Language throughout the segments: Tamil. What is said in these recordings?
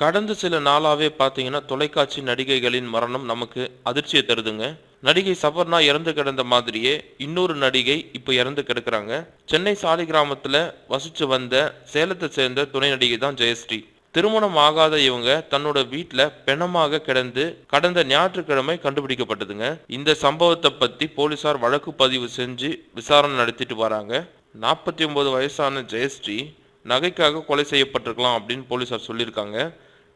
கடந்த சில நாளாவே பார்த்தீங்கன்னா தொலைக்காட்சி நடிகைகளின் மரணம் நமக்கு அதிர்ச்சியை தருதுங்க. நடிகை சபர்ணா இறந்து கிடந்த மாதிரியே இன்னொரு நடிகை இப்போ இறந்து கிடக்குறாங்க. சென்னை சாலை கிராமத்தில் வசிச்சு வந்த சேலத்தை சேர்ந்த துணை நடிகை தான் ஜெயஸ்ரீ. திருமணம் ஆகாத இவங்க தன்னோட வீட்டில் பிணமாக கிடந்து கடந்த ஞாயிற்றுக்கிழமை கண்டுபிடிக்கப்பட்டதுங்க. இந்த சம்பவத்தை பற்றி போலீசார் வழக்கு பதிவு செஞ்சு விசாரணை நடத்திட்டு வராங்க. நாற்பத்தி ஒன்பது வயசான ஜெயஸ்ரீ நகைக்காக கொலை செய்யப்பட்டிருக்கலாம் அப்படின்னு போலீசார் சொல்லியிருக்காங்க.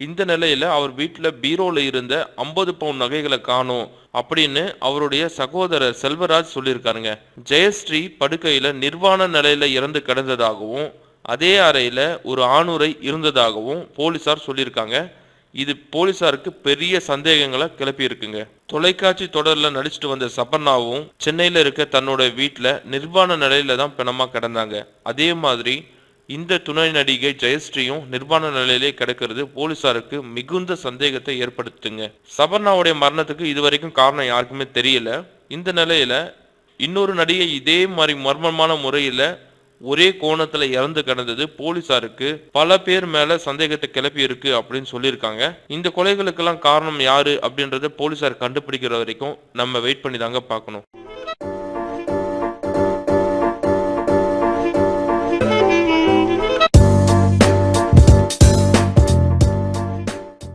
இந்த நிலையில அவர் வீட்டில் பீரோல இருந்த ஐம்பது பவுன் நகைகளை காணோம் அப்படின்னு அவருடைய சகோதரர் செல்வராஜ் சொல்லியிருக்காருங்க. ஜெயஸ்ரீ படுக்கையில நிர்வாண நிலையில இறந்து கிடந்ததாகவும் அதே அறையில ஒரு ஆணுரை இருந்ததாகவும் போலீசார் சொல்லியிருக்காங்க. இது போலீசாருக்கு பெரிய சந்தேகங்களை கிளப்பி இருக்குங்க. தொலைக்காட்சி தொடர்ல நடிச்சிட்டு வந்த சபர்ணாவும் சென்னையில இருக்க தன்னோட வீட்டுல நிர்வாண நிலையில தான் பிணமா கிடந்தாங்க. அதே மாதிரி இந்த துணை நடிகை ஜெயஸ்ரீயும் நிர்வாண நிலையிலே கிடக்கிறது. போலீசாருக்கு மிகுந்த சந்தேகத்தை ஏற்படுத்துங்க. சபர்ணாவுடைய மரணத்துக்கு இதுவரைக்கும் காரணம் யாருக்குமே தெரியல. இந்த நிலையில இன்னொரு நடிகை இதே மாதிரி மர்மமான முறையில ஒரே கோணத்துல இறந்து கிடந்தது போலீசாருக்கு பல பேர் மேல சந்தேகத்தை கிளப்பி இருக்கு அப்படின்னு சொல்லியிருக்காங்க. இந்த கொலைகளுக்கெல்லாம் காரணம் யாரு அப்படின்றத போலீசார் கண்டுபிடிக்கிற வரைக்கும் நம்ம வெயிட் பண்ணி தாங்க பார்க்கணும்.